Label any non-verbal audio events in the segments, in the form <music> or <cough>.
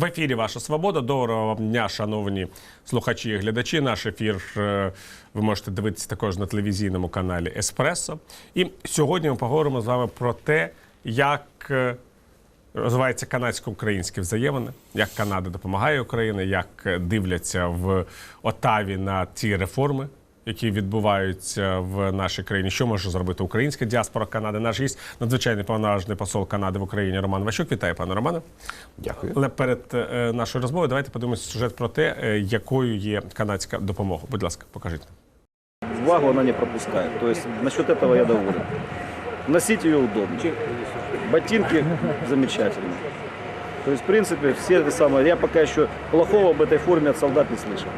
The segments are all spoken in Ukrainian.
В ефірі Ваша Свобода. Доброго вам дня, шановні слухачі і глядачі. Наш ефір е, ви можете дивитися також на телевізійному каналі Еспресо. І сьогодні ми поговоримо з вами про те, як е, розвиваються канадсько-українські взаємини, як Канада допомагає Україні, як е, дивляться в Отаві на ці реформи Які відбуваються в нашій країні, що може зробити українська діаспора Канади? Наш гість надзвичайний повноважний посол Канади в Україні Роман Ващук. Вітаю, пане Романе. Дякую. Але перед е, нашою розмовою давайте подивимося сюжет про те, е, якою є канадська допомога. Будь ласка, покажіть. Влагу она не пропускает. То есть насчет этого я доволен. Носить ее удобно. Ботинки замечательные. То есть, в принципе, все это самое. Я пока еще плохого об этой форме от солдат не слышал.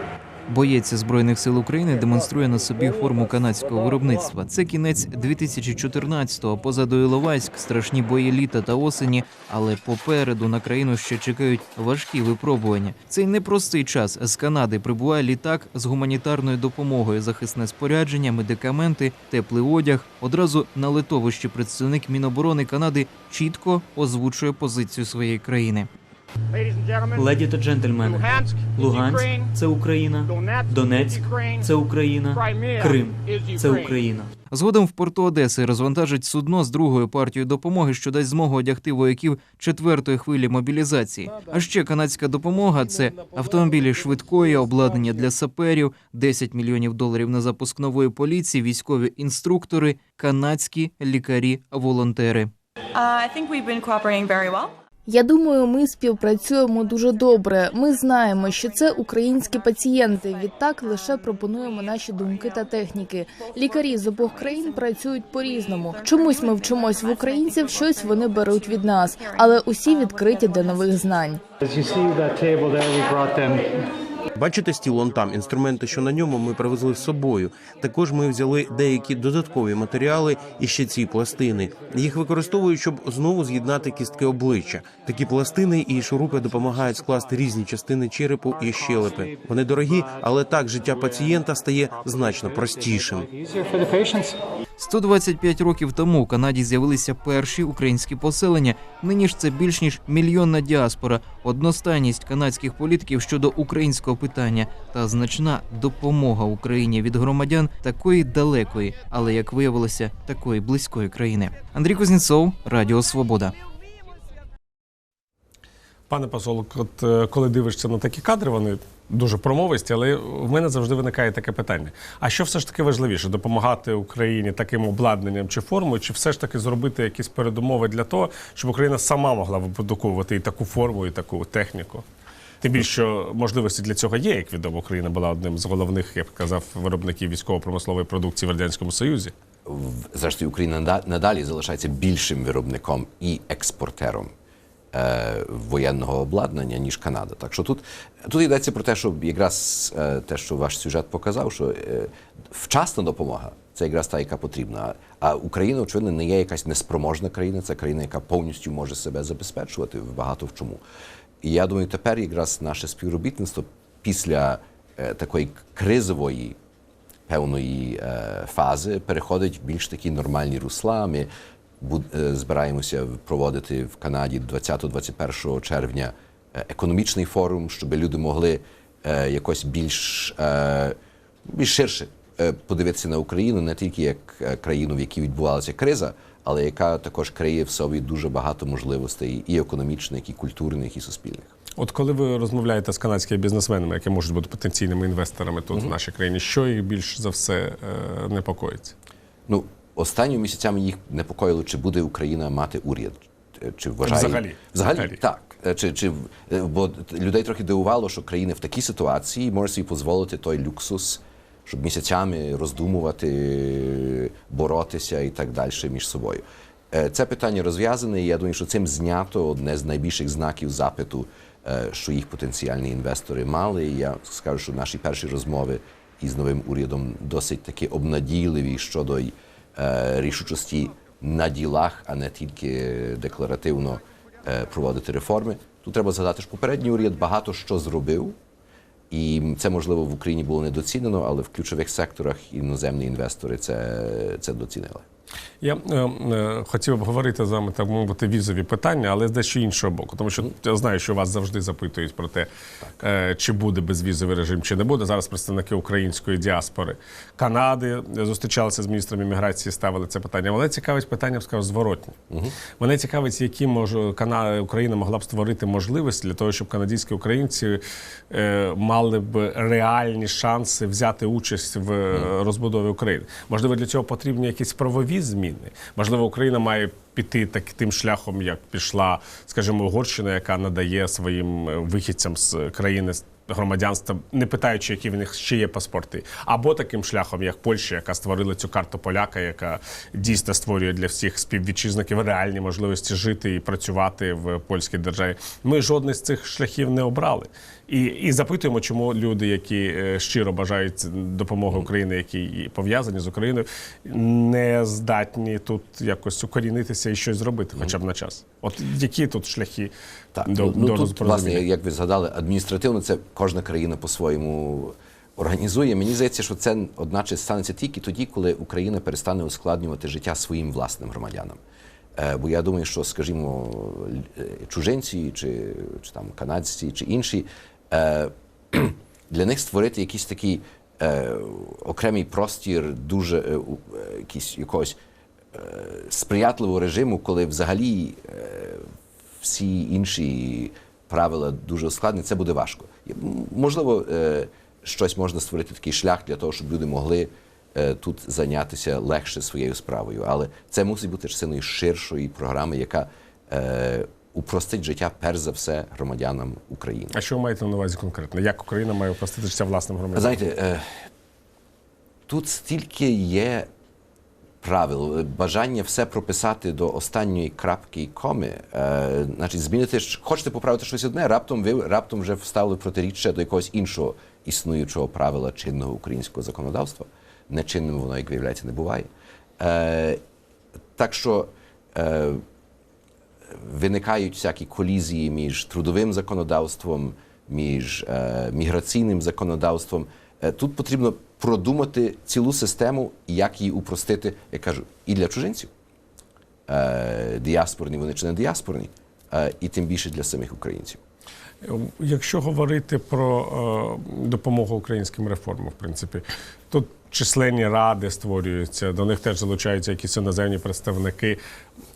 Боєць збройних сил України демонструє на собі форму канадського виробництва. Це кінець 2014-го. Позаду Іловайськ, страшні бої літа та осені, але попереду на країну ще чекають важкі випробування. Цей непростий час з Канади прибуває літак з гуманітарною допомогою, захисне спорядження, медикаменти, теплий одяг. Одразу на литовищі представник Міноборони Канади чітко озвучує позицію своєї країни. Леді та джентльмени, Луганськ це Україна, Донецьк це Україна, Крим це Україна. Згодом в порту Одеси розвантажить судно з другою партією допомоги, що дасть змогу одягти вояків четвертої хвилі мобілізації. А ще канадська допомога це автомобілі швидкої, обладнання для саперів, 10 мільйонів доларів на запуск нової поліції, військові інструктори, канадські лікарі, волонтери. Uh, I think we've been cooperating very well. Я думаю, ми співпрацюємо дуже добре. Ми знаємо, що це українські пацієнти. Відтак лише пропонуємо наші думки та техніки. Лікарі з обох країн працюють по-різному. Чомусь ми вчимось в українців, щось вони беруть від нас, але усі відкриті для нових знань. Бачите стіл он там, інструменти, що на ньому ми привезли з собою. Також ми взяли деякі додаткові матеріали і ще ці пластини. Їх використовують, щоб знову з'єднати кістки обличчя. Такі пластини і шурупи допомагають скласти різні частини черепу і щелепи. Вони дорогі, але так життя пацієнта стає значно простішим. easier for the 125 років тому у Канаді з'явилися перші українські поселення. Нині ж це більш ніж мільйонна діаспора, одностайність канадських політиків щодо українського питання та значна допомога Україні від громадян такої далекої, але як виявилося, такої близької країни. Андрій Кузнєцов, Радіо Свобода. Пане посол, от е, коли дивишся на такі кадри, вони дуже промовисті, але в мене завжди виникає таке питання: а що все ж таки важливіше допомагати Україні таким обладнанням чи формою, чи все ж таки зробити якісь передумови для того, щоб Україна сама могла випродуковувати і таку форму, і таку техніку? Тим більше, що можливості для цього є, як відомо, Україна була одним з головних, я б казав, виробників військово-промислової продукції в радянському союзі. Зрештою, Україна надалі залишається більшим виробником і експортером е, воєнного обладнання, ніж Канада. Так що тут, тут йдеться про те, що якраз е, те, що ваш сюжет показав, що е, вчасна допомога це якраз та, яка потрібна. А Україна, очевидно, не є якась неспроможна країна, це країна, яка повністю може себе забезпечувати в багато в чому. І я думаю, тепер якраз наше співробітництво після е, такої кризової певної е, фази переходить в більш такі нормальні русла. Ми буд- е, збираємося проводити в Канаді 20-21 червня е, економічний форум, щоб люди могли е, якось більш, е, більш ширше е, подивитися на Україну не тільки як е, країну, в якій відбувалася криза, але яка також криє в собі дуже багато можливостей і економічних, і культурних, і суспільних. От коли ви розмовляєте з канадськими бізнесменами, які можуть бути потенційними інвесторами тут в нашій країні, що їх більш за все е, непокоїть? Ну, останніми місяцями їх непокоїло, чи буде Україна мати уряд. Е, Чи вважає Взагалі. взагалі, Взагалі. так. Е, Чи, чи е, бо людей трохи дивувало, що країни в такій ситуації можуть собі дозволити той люксус, щоб місяцями роздумувати, боротися і так далі між собою. Е, Це питання розв'язане, і я думаю, що цим знято одне з найбільших знаків запиту, е, що їх потенціальні інвестори мали. І я скажу, що наші перші розмови із новим урядом досить таки обнадійливі щодо е, рішучості на ділах, а не тільки декларативно проводити реформи. Тут треба згадати, що попередній уряд багато що зробив, і це можливо в Україні було недоцінено, але в ключових секторах іноземні інвестори це, це доцінили. Я е, е, хотів обговорити з вами так мовити візові питання, але з дещо іншого боку. Тому що я знаю, що вас завжди запитують про те, е, чи буде безвізовий режим, чи не буде. Зараз представники української діаспори Канади зустрічалися з міністром імміграції, ставили це питання. Мене цікавить питання, б сказав, зворотні. Мене цікавить, які може Кана... Україна могла б створити можливості для того, щоб канадські українці е, мали б реальні шанси взяти участь в е, розбудові України. Можливо, для цього потрібні якісь правові зміни. Можливо, Україна має піти так тим шляхом, як пішла, скажімо, Угорщина, яка надає своїм е, вихідцям з країни громадянства, не питаючи, які в них ще є паспорти, або таким шляхом, як Польща, яка створила цю карту поляка, яка дійсно створює для всіх співвітчизників реальні можливості жити і працювати в польській державі. Ми жодний з цих шляхів не обрали. І, і запитуємо, чому люди, які е, щиро бажають допомоги України, які пов'язані з Україною, не здатні тут якось укорінитися і щось зробити, хоча б на час. От які тут шляхи Так, до, ну, до ну, тут, власне, як ви згадали, адміністративно це кожна країна по-своєму організує. Мені здається, що це одначе станеться тільки тоді, коли Україна перестане ускладнювати життя своїм власним громадянам. Е, Бо я думаю, що, скажімо, е, чужинці чи, чи там канадці чи інші, <clears throat> для них створити якийсь такий е, окремий простір, дуже е, е, якийсь якогось е, сприятливого режиму, коли взагалі е, всі інші правила дуже ускладнені, це буде важко. Можливо, е, щось можна створити такий шлях для того, щоб люди могли е, тут зайнятися легше своєю справою. Але це мусить бути частиною ширшої програми, яка е, упростить життя перш за все громадянам України. А що ви маєте на увазі конкретно? Як Україна має упростити життя власним громадянам? Знаєте, е, тут стільки є правил, бажання все прописати до останньої крапки і коми. Е, значить, змінити хочете поправити щось одне, раптом ви раптом вже вставили протиріччя до якогось іншого існуючого правила чинного українського законодавства. Нечинним воно, як виявляється, не буває. Е, так що. Е, виникають всякі колізії між трудовим законодавством, між е, міграційним законодавством. Е, тут потрібно продумати цілу систему, як її упростити, я кажу, і для чужинців, е, діаспорні вони чи не діаспорні, е, і тим більше для самих українців. Якщо говорити про е, допомогу українським реформам, в принципі, тут численні ради створюються, до них теж залучаються якісь іноземні представники.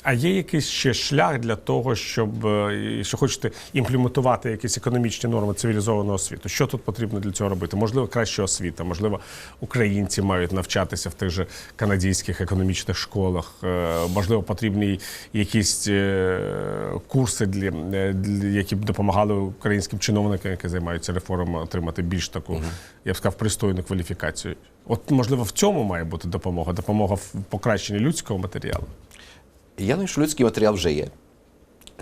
А є якийсь ще шлях для того, щоб е, що хочете імплементувати якісь економічні норми цивілізованого світу? Що тут потрібно для цього робити? Можливо, краща освіта, можливо, українці мають навчатися в тих же канадських економічних школах. Е, Можливо, потрібні якісь е, курси, для, е, для які б допомагали українським чиновникам, які займаються реформами, отримати більш таку, я б сказав, пристойну кваліфікацію. От можливо в цьому має бути допомога, допомога в покращенні людського матеріалу. Я думаю, що людський матеріал вже є.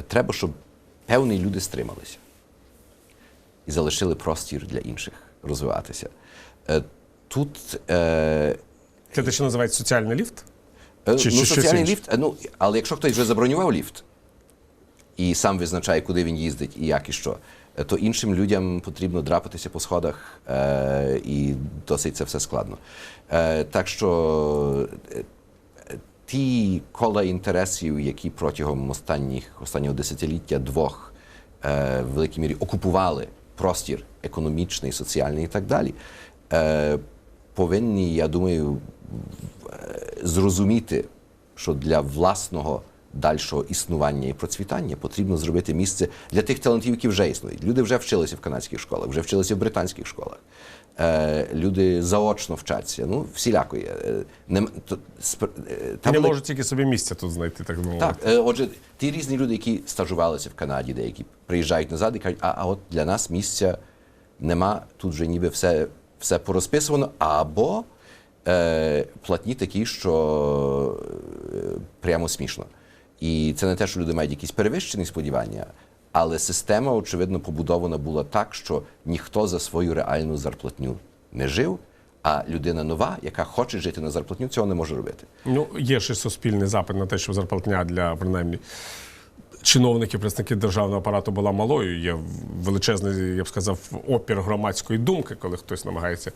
Треба, щоб певні люди стрималися і залишили простір для інших розвиватися. Е, Тут е, Це те, що називається соціальний ліфт? Е, Чи- ну, чи соціальний ліфт, е, ну, але якщо хтось вже забронював ліфт і сам визначає, куди він їздить і як і що, то іншим людям потрібно драпатися по сходах, е, і досить це все складно. Е, так що ті кола інтересів, які протягом останніх, останнього десятиліття двох е, в великій мірі окупували простір економічний, соціальний і так далі, е, повинні, я думаю, зрозуміти, що для власного дальшого існування і процвітання потрібно зробити місце для тих талантів, які вже існують. Люди вже вчилися в канадських школах, вже вчилися в британських школах. Е, люди заочно вчаться. Ну, всіляко є. Е, нем- то- спр- е, та Не велик- можуть тільки собі місця тут знайти, так мовити. так, отже, ті різні люди, які стажувалися в Канаді, деякі приїжджають назад і кажуть, а, а от для нас місця нема, тут вже ніби все, все порозписувано, або е, платні такі, що прямо смішно. І це не те, що люди мають якісь перевищені сподівання, але система, очевидно, побудована була так, що ніхто за свою реальну зарплатню не жив, а людина нова, яка хоче жити на зарплатню, цього не може робити. Ну, є ще суспільний запит на те, що зарплатня для принаймні чиновників, представників державного апарату була малою. Є величезний, я б сказав, опір громадської думки, коли хтось намагається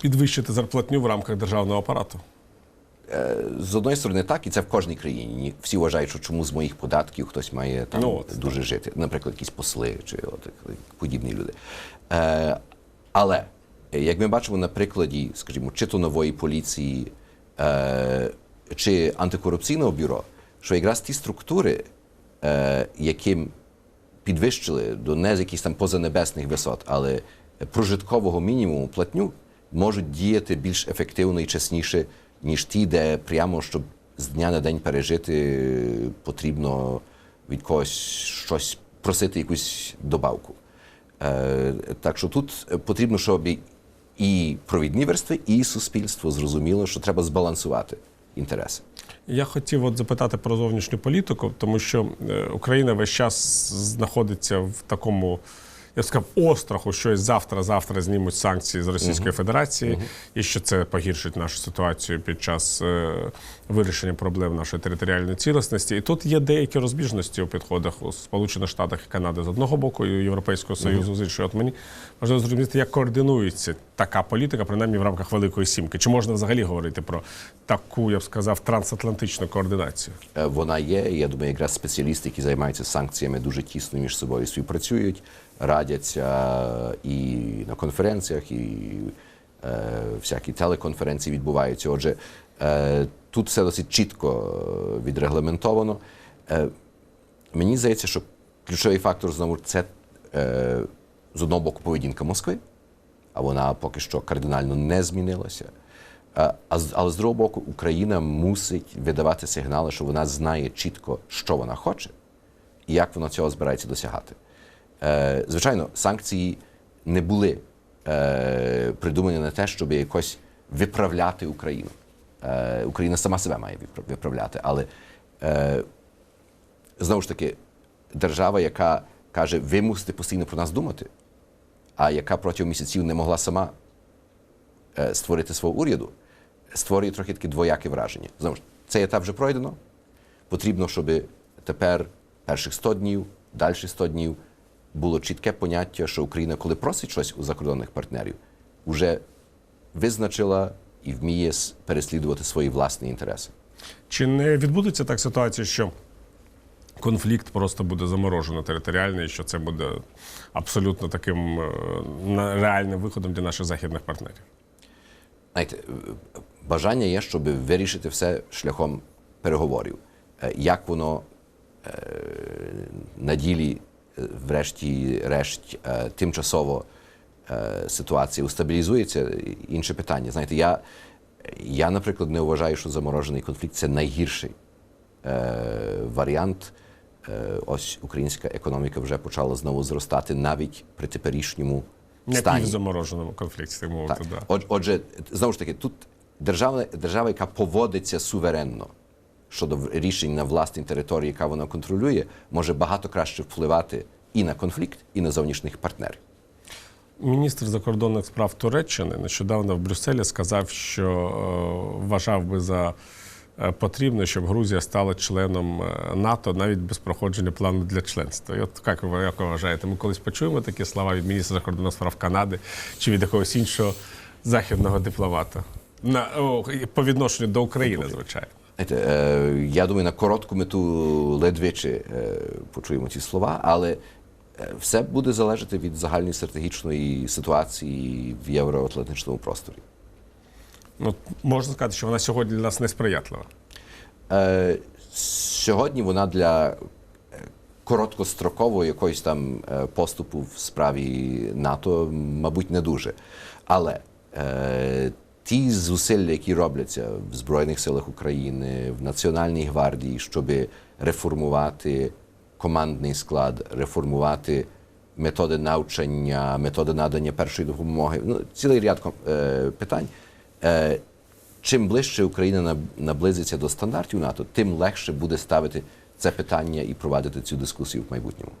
підвищити зарплатню в рамках державного апарату. Е, з одної сторони так, і це в кожній країні. Всі вважають, що чому з моїх податків хтось має там Ну, от, дуже жити. Наприклад, якісь посли чи от, подібні люди. Е, але як ми бачимо на прикладі, скажімо, чи то нової поліції, е, чи антикорупційного бюро, що якраз ті структури, е, яким підвищили до не з якихось там позанебесних висот, але прожиткового мінімуму платню можуть діяти більш ефективно і чесніше, ніж ті, де прямо щоб з дня на день пережити, потрібно від когось щось просити, якусь добавку. Е, так що тут потрібно, щоб і- провідні верстви, і суспільство зрозуміло, що треба збалансувати інтереси. Я хотів от запитати про зовнішню політику, тому що е, Україна весь час знаходиться в такому. Я сказав, остраху, що завтра, завтра знімуть санкції з Російської Федерації, і що це погіршить нашу ситуацію під час е, вирішення проблем нашої територіальної цілісності. І тут є деякі розбіжності у підходах у Сполучених Штатах і Канади з одного боку, і Європейського Союзу з іншого. От мені можна зрозуміти, як координується така політика, принаймні в рамках Великої Сімки. Чи можна взагалі говорити про таку, я б сказав, трансатлантичну координацію? Е, Вона є. Я думаю, якраз спеціалісти, які займаються санкціями, дуже тісно між собою співпрацюють, радяться і на конференціях, і е, всякі телеконференції відбуваються. Отже, е, тут все досить чітко е, відрегламентовано. Е, мені здається, що ключовий фактор знову це е, з одного боку поведінка Москви, а вона поки що кардинально не змінилася. А, але з другого боку, Україна мусить видавати сигнали, що вона знає чітко, що вона хоче і як вона цього збирається досягати. Е, звичайно, санкції не були е, придумані на те, щоб якось виправляти Україну. Е, Україна сама себе має виправляти, але знову ж таки, держава, яка каже, ви мусите постійно про нас думати, а яка протягом місяців не могла сама створити свого уряду, створює трохи таке двояке враження. Знову ж, цей етап вже пройдено. Потрібно, щоб тепер перших 100 днів, далі 100 днів було чітке поняття, що Україна, коли просить щось у закордонних партнерів, вже визначила і вміє переслідувати свої власні інтереси. Чи не відбудеться так ситуація, що конфлікт просто буде заморожено територіально, і що це буде абсолютно таким е, реальним виходом для наших західних партнерів? Знаєте, е, бажання є, щоб вирішити все шляхом переговорів. Е, Як воно на ділі, врешті-решт, е, тимчасово е, ситуація устабілізується, інше питання. Знаєте, я, я, наприклад, не вважаю, що заморожений конфлікт це найгірший е, варіант. Ось українська економіка вже почала знову зростати навіть при теперішньому стані. півзамороженому конфлікті, так мовити, Так. да. Отже, знову ж таки, тут держава, держава, яка поводиться суверенно щодо рішень на власній території, яка вона контролює, може багато краще впливати і на конфлікт, і на зовнішніх партнерів. Міністр закордонних справ Туреччини нещодавно в Брюсселі сказав, що е, вважав би за е, потрібне, щоб Грузія стала членом е, НАТО навіть без проходження плану для членства. І от як ви, як ви вважаєте, ми колись почуємо такі слова від міністра закордонних справ Канади чи від якогось іншого західного дипломата на о, по відношенню до України, звичайно. Е, я думаю, на коротку мету ледвичі е, почуємо ці слова, але е, все буде залежати від загальної стратегічної ситуації в євроатлантичному просторі. Ну можна сказати, що вона сьогодні для нас несприятлива. Сьогодні вона для короткострокового якогось там поступу в справі НАТО, мабуть, не дуже. Але ті зусилля, які робляться в Збройних силах України, в Національній гвардії, щоб реформувати командний склад, реформувати методи навчання, методи надання першої допомоги, ну, цілий ряд е, питань. Е, чим ближче Україна наб- наблизиться до стандартів НАТО, тим легше буде ставити це питання і провадити цю дискусію в майбутньому.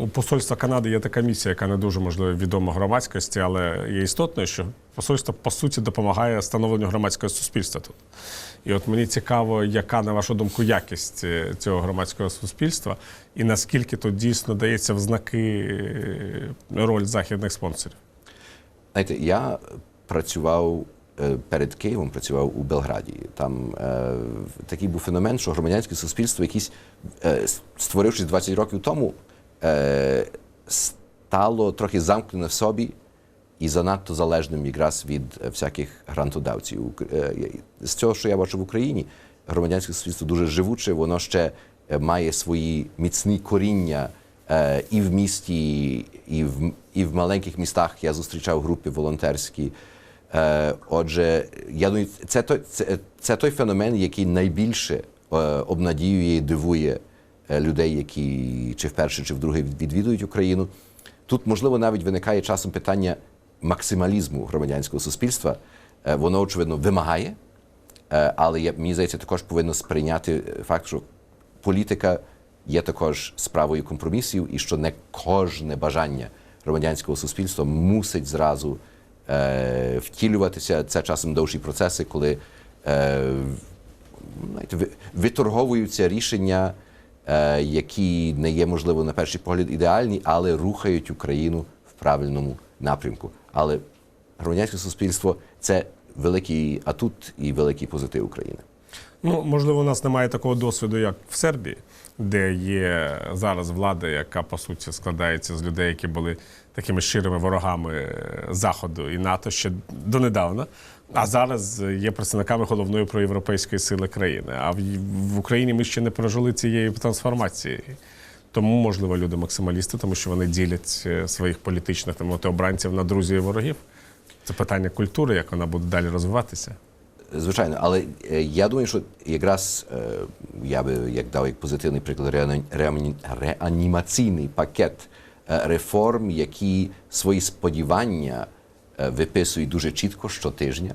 У посольства Канади є така місія, яка не дуже можливо відома громадськості, але є істотною, що посольство по суті допомагає становленню громадського суспільства тут. І от мені цікаво, яка на вашу думку якість е, цього громадського суспільства, і наскільки тут дійсно дається в знаки е, роль західних спонсорів. Знаєте, я працював е, перед Києвом працював у Белграді. Там е, такий був феномен, що громадянське суспільство, якісь е, створившись 20 років тому, стало трохи замкнене в собі і занадто залежним якраз від е, всяких грантодавців. Е, З цього, що я бачу в Україні, громадянське суспільство дуже живуче, воно ще е, має свої міцні коріння е, і в місті, і в, і в маленьких містах. Я зустрічав групи волонтерські. Е, Отже, я думаю, це той, це, це той феномен, який найбільше е, обнадіює і дивує е, людей, які чи вперше, чи вдруге відвідують Україну. Тут, можливо, навіть виникає часом питання максималізму громадянського суспільства. Е, Воно, очевидно, вимагає, е, але я, мені здається, також повинно сприйняти факт, що політика є також справою компромісів, і що не кожне бажання громадянського суспільства мусить зразу е, втілюватися. Це часом довші процеси, коли е, знаєте, виторговуються рішення, е, які не є, можливо, на перший погляд ідеальні, але рухають Україну в правильному напрямку. Але громадянське суспільство це великий атут і великий позитив України. Ну, можливо, у нас немає такого досвіду, як в Сербії, де є зараз влада, яка по суті складається з людей, які були такими щирими ворогами е, Заходу і НАТО ще донедавна. А зараз є представниками головної проєвропейської сили країни. А в, Україні ми ще не пережили цієї трансформації. Тому, можливо, люди максималісти, тому що вони ділять е, своїх політичних там, обранців на друзів і ворогів. Це питання культури, як вона буде далі розвиватися. Звичайно, але е, я думаю, що якраз е, я би як дав як позитивний приклад реані- реані- реанімаційний пакет е, реформ, які свої сподівання виписують дуже чітко щотижня,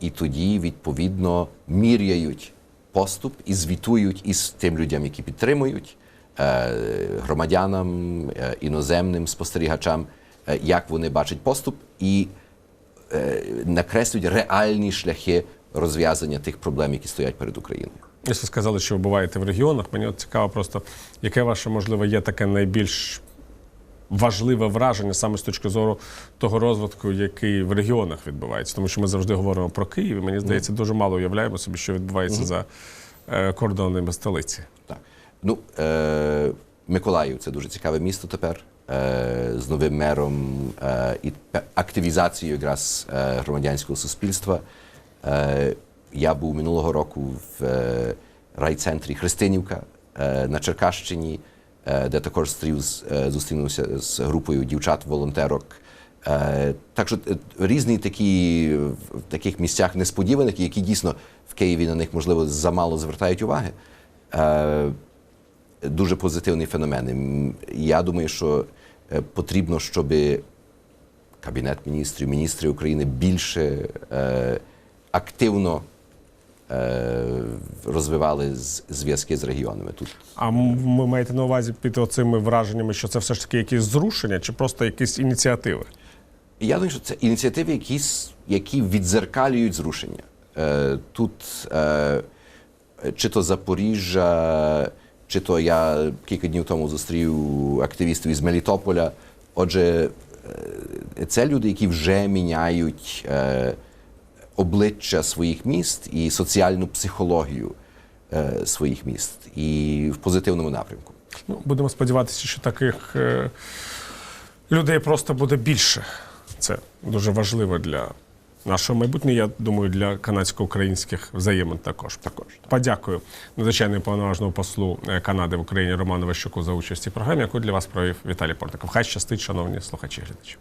і тоді відповідно міряють поступ і звітують із тим людям, які підтримують, громадянам, іноземним спостерігачам, як вони бачать поступ. І накреслюють реальні шляхи розв'язання тих проблем, які стоять перед Україною. Якщо сказали, що ви буваєте в регіонах, мені от цікаво просто, яке ваше, можливо, є таке найбільш важливе враження саме з точки зору того розвитку, який в регіонах відбувається. Тому що ми завжди говоримо про Київ, і мені здається, дуже мало уявляємо собі, що відбувається за е, кордонами столиці. Так. Ну, е, Миколаїв це дуже цікаве місто тепер. Е, з новим мером е, і активізацією якраз е, громадянського суспільства. Я був минулого року в райцентрі Христинівка на Черкащині, де також е, зустрінувся з групою дівчат-волонтерок. Так що різні такі в таких місцях несподіваних, які дійсно в Києві на них можливо замало звертають уваги. Дуже позитивний феномен. Я думаю, що е, потрібно, щоб Кабінет міністрів, міністри України більше е, активно е, розвивали зв'язки з регіонами. Тут А ви маєте на увазі під оцими враженнями, що це все ж таки якісь зрушення чи просто якісь ініціативи? Я думаю, що це ініціативи, які, с- які відзеркалюють зрушення. Е, тут е, чи то Запоріжжя, чи то я кілька днів тому зустрів активістів із Мелітополя. Отже, е, це люди, які вже міняють е, обличчя своїх міст і соціальну психологію е, своїх міст і в позитивному напрямку. Ну, будемо сподіватися, що таких людей просто буде більше. Це дуже важливо для нашого майбутнього. Я думаю, для канадсько-українських взаємин також. Також подякую надзвичайно повноважному послу е, Канади в Україні Роману Ващуку за участь у програмі, яку для вас провів Віталій Портников. Хай щастить, шановні слухачі глядачі.